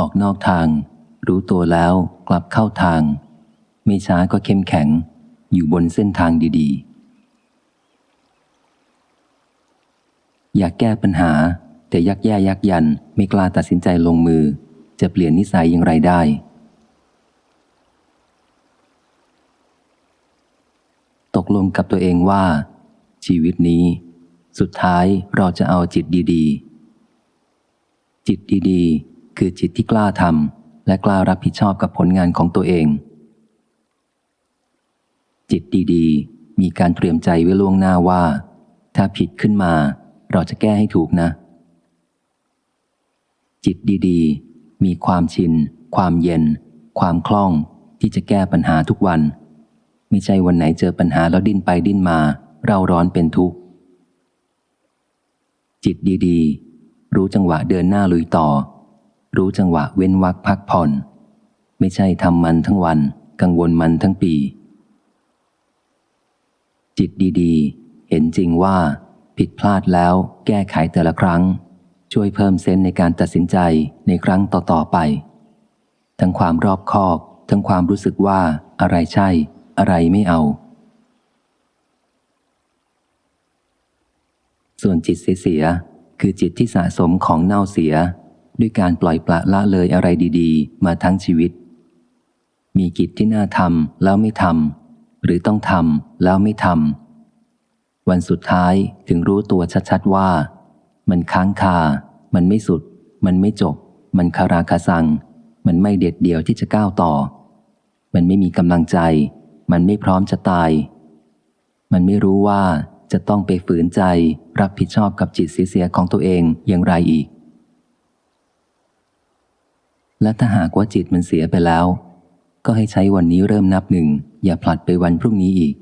ออกนอกทาง รู้ตัวแล้วกลับเข้าทาง ไม่ช้าก็เข้มแข็ง อยู่บนเส้นทางดี ๆ อยากแก้ปัญหา แต่ยักแย่ยักยันไม่กล้าตัดสินใจลงมือ จะเปลี่ยนนิสัยอย่างไรได้ตกลงกับตัวเองว่า ชีวิตนี้ สุดท้ายเราจะเอาจิตดี ๆ จิตดีๆ คือจิตที่กล้าทำและกล้ารับผิดชอบกับผลงานของตัวเอง จิตดีๆ มีการเตรียมใจไว้ล่วงหน้าว่า ถ้าผิดขึ้นมา เราจะแก้ให้ถูกนะ จิตดีๆ มีความชิน ความเย็น ความคล่องที่จะแก้ปัญหาทุกวัน ไม่ใช่วันไหนเจอปัญหาแล้วดิ้นไปดิ้นมา เราร้อนเป็นทุกข์ จิตดีๆ รู้จังหวะเดินหน้าลุยต่อ รู้จังหวะเว้นวักพักผ่อน ไม่ใช่ทำมันทั้งวัน กังวลมันทั้งปี จิตดีๆ เห็นจริงว่า ผิดพลาดแล้วแก้ไขแต่ละครั้ง ช่วยเพิ่มเซนในการตัดสินใจในครั้งต่อๆไป ทั้งความรอบคอบ ทั้งความรู้สึกว่าอะไรใช่ อะไรไม่เอา ส่วนจิตเสียคือจิตที่สะสมของเน่าเสีย ด้วยการปล่อยปละละเลยอะไรดีๆ มาทั้งชีวิต มีกิจที่น่าทำแล้วไม่ทำหรือต้องทำแล้วไม่ทำวันสุดท้ายถึงรู้ตัวชัดๆว่า มันค้างคา มันไม่สุด มันไม่จบ มันคาราคาซัง มันไม่เด็ดเดี่ยวที่จะก้าวต่อ มันไม่มีกำลังใจ มันไม่พร้อมจะตาย มันไม่รู้ว่าจะต้องไปฝืนใจรับผิดชอบกับจิตเสียของตัวเองอย่างไรอีก และถ้าหากว่าจิตมันเสียไปแล้ว ก็ให้ใช้วันนี้เริ่มนับหนึ่ง อย่าผลัดไปวันพรุ่งนี้อีก